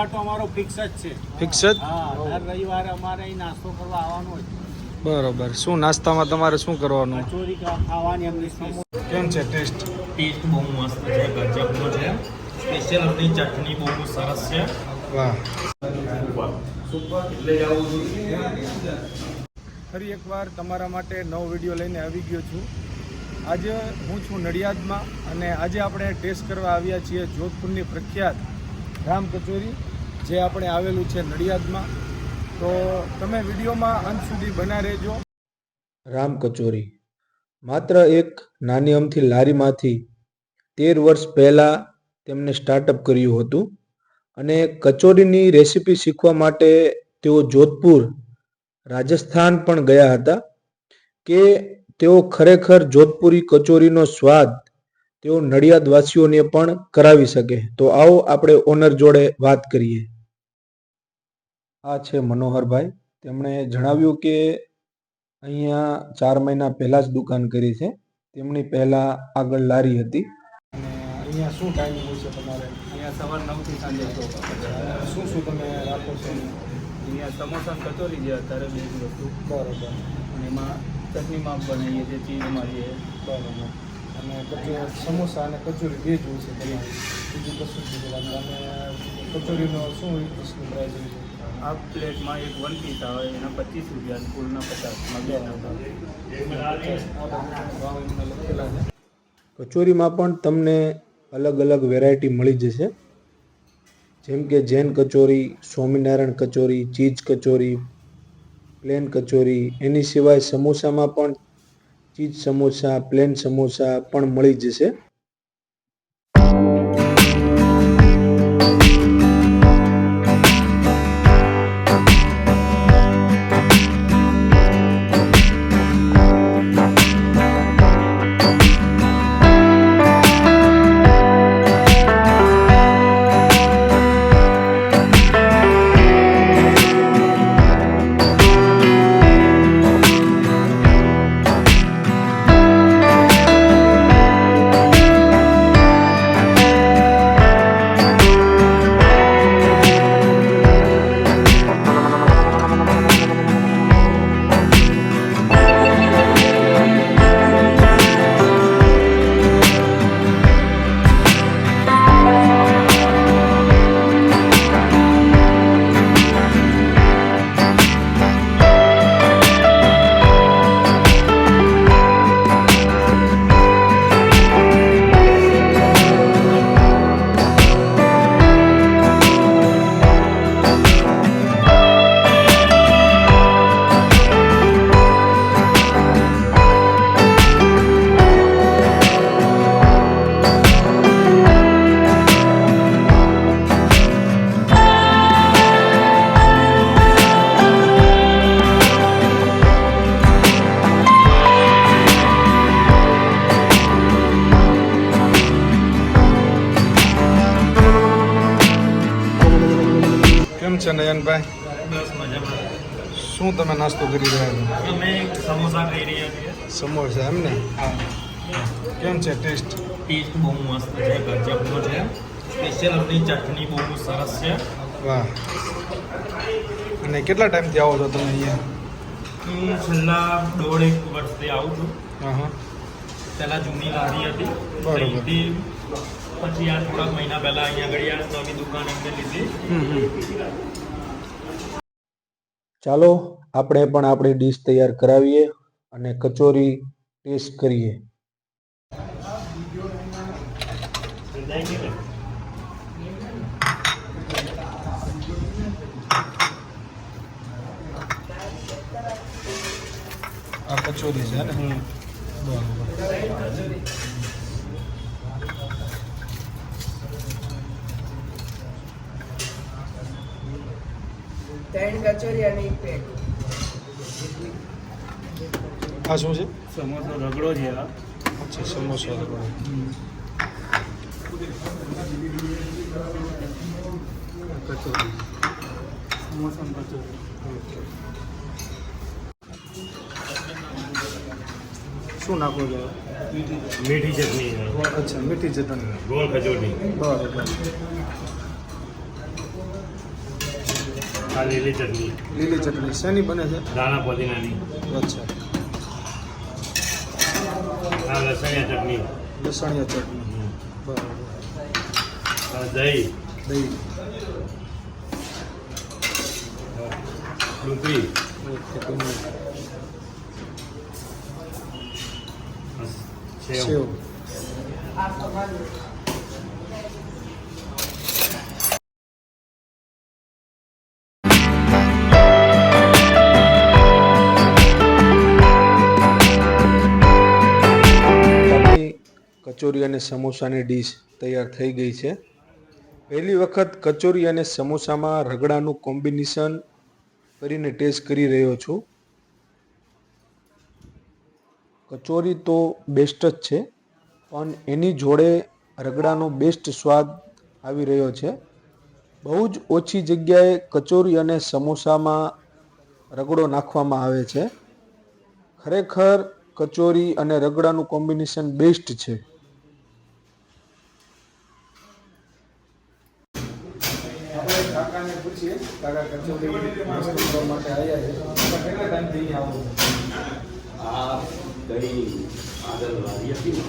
રવિવાર તો અમારો ફિક્સ જ છે. ફિક્સ જ? હા દર રવિવારે અમારે અહીં નાસ્તો કરવા આવવાનો છે બરોબર. શું નાસ્તામાં તમારે શું કરવાનું? કચોરી ખાવાની એમની કેમ છે? ટેસ્ટ ટેસ્ટ બહુ મસ્ત છે ગજબનો છે. સ્પેશિયલ આપણી ચટણી બહુ સરસ છે. વાહ. ફરી એકવાર તમારા માટે નવો વીડિયો લઈને આવી ગયો છું. આજે હું છું નડિયાદમાં અને આજે આપણે ટેસ્ટ કરવા આવ્યા છીએ જોધપુરની પ્રખ્યાત રામ કચોરી. જે આપણે આવેલું છે નડિયાદમાં. તો તમે વિડીયોમાં અંત સુધી બના રહેજો. રામ કચોરી. માત્ર એક નાની અમથી લારીમાંથી તેર વર્ષ પહેલાં તેમણે સ્ટાર્ટઅપ કર્યું હતું અને કચોરીની રેસીપી શીખવા માટે તેઓ જોધપુર, રાજસ્થાન પણ ગયા હતા કે તેઓ ખરેખર જોધપુરી કચોરીનો સ્વાદ તેઓ નડિયાદવાસીઓને પણ કરાવી શકે. તો આવો આપણે ઓનર જોડે વાત કરીએ. આ છે મનોહરભાઈ. તેમણે જણાવ્યું કે અહીંયા ચાર મહિના પહેલાં જ દુકાન કરી છે. તેમની પહેલાં આગળ લારી હતી. અને અહીંયા શું ટાઈમિંગ હોય છે તમારે? અહીંયા સવાર નવથી સાંજે શું શું તમે રાખો છો? અહીંયા સમોસા કચોરી જે અત્યારે બે વસ્તુ. બરોબર. અને એમાં ચટણીમાં બનાવીએ છીએ ચીઝ મારીએ. બરોબર. અને કચો સમોસા અને કચોરી બે જ હોય છે બીજું કશું જ નથી અને કચોરીનો શું રીતની પ્રાઇસ હોય છે? આ પ્લેટમાં એક વન પીસ આવે એના પચીસ રૂપિયા અને ફૂલના પચાસમાં બે છે. કચોરીમાં પણ તમને અલગ અલગ વેરાયટી મળી જશે. જેમ કે જૈન કચોરી સ્વામિનારાયણ કચોરી ચીઝ કચોરી પ્લેન કચોરી એની સિવાય સમોસામાં પણ ચીઝ સમોસા પ્લેન સમોસા પણ મળી જશે. છે નયનભાઈ? બસ મજામાં. શું તમે નાસ્તો કરી રહ્યા અમે સમોસા ખાઈ રહ્યા છીએ. સમોસા એમ ને? કેમ છે ટેસ્ટ? ટેસ્ટ બહુ મસ્ત છે ગજબનો છે. સ્પેશિયલ આપણી ચટણી બહુ સરસ છે. વાહ. અને કેટલા ટાઈમથી આવો છો તમે અહીંયા? હું છેલ્લા દોઢ એક વર્ષથી આવું છું. હા હા પહેલાં જૂની લારી હતી. બરોબર. પછી આ થોડાક મહિના પહેલાં અહીંયા આગળ આ નવી દુકાન એમને લીધી. ચાલો આપણે પણ આપણી ડીશ તૈયાર કરાવીએ અને કચોરી ટેસ્ટ કરીએ. આ કચોરી છે ને? બરાબર. ત્રણ કચોરી અને એક પેટ આ શું છે સમોસો રગડો છે આ અચ્છા સમોસા કચોરી સમોસા અને કચોરી શું નાખો છો મીઠી ચટણી અચ્છા મીઠી ચટણી ગોળ કચોરી બરાબર આ લીલી ચટણી. લીલી ચટણી. શેની બને છે? દાણા પુદીનાની. અચ્છા. આ લસણિયા ચટણી. લસણિયા ચટણી. બરાબર. દહીં. દહીં. ડુંગળી સેવ. કચોરી અને સમોસાની ડીશ તૈયાર થઈ ગઈ છે. પહેલી વખત કચોરી અને સમોસામાં રગડાનું કોમ્બિનેશન કરીને ટેસ્ટ કરી રહ્યો છું. કચોરી તો બેસ્ટ જ છે, પણ એની જોડે રગડાનો બેસ્ટ સ્વાદ આવી રહ્યો છે. બહુ જ ઓછી જગ્યાએ કચોરી અને સમોસામાં રગડો નાખવામાં આવે છે. ખરેખર કચોરી અને રગડાનું કોમ્બિનેશન બેસ્ટ છે. કાકા કચોરી નાસ્તો કરવા માટે આવ્યા છે કેટલા ટાઈમથી અહીંયા આવો છો આ કઈ આગળ વારી હતી ને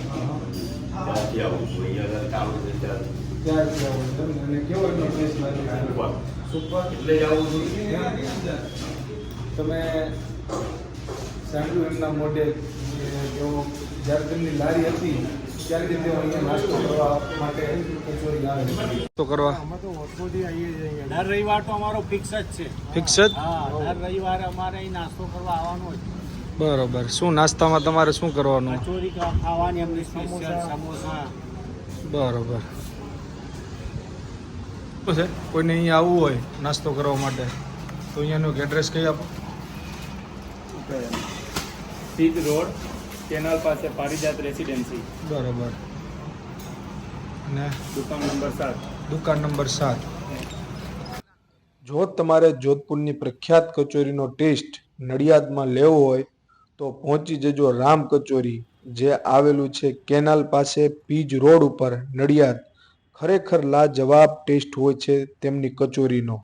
ત્યાંથી આવું છું અહીંયા આગળ ચાલુ છે ત્યાંથી ક્યારથી આવો છો તમે? અને કેવો એનો ટેસ્ટ લાગે છે ઉપર. સુપર એટલે જ આવું છું તમે સાંભળ્યું એમના મોઢે કે તેઓ જ્યારે તેમની લારી હતી ત્યારથી તેઓ અહીંયા નાસ્તો કરવા માટે કચોરી આવે નાસ્તો કરવા. દર રવિવાર તો અમારો ફિક્સ જ છે. ફિક્સ જ? હા દર રવિવારે અમારે અહીં નાસ્તો કરવા આવવાનો જ બરોબર. શું નાસ્તામાં તમારે શું કરવાનું? કચોરી ખાવાની એમની સ્પેશિયલ સમોસા. બરોબર. છે? કોઈને અહીંયા આવવું હોય નાસ્તો કરવા માટે તો અહીંયાનું એડ્રેસ કઈ આપો. સીધ રોડ કેનાલ પાસે પારિજાત રેસિડેન્સી. બરોબર. ને દુકાન નંબર સાત. દુકાન નંબર સાત. જો તમારે જોધપુરની પ્રખ્યાત કચોરીનો ટેસ્ટ નડિયાદમાં લેવો હોય તો પહોંચી જજો રામ કચોરી જે આવેલું છે કેનાલ પાસે પીજ રોડ ઉપર નડિયાદ. ખરેખર લાજવાબ ટેસ્ટ હોય છે તેમની કચોરીનો.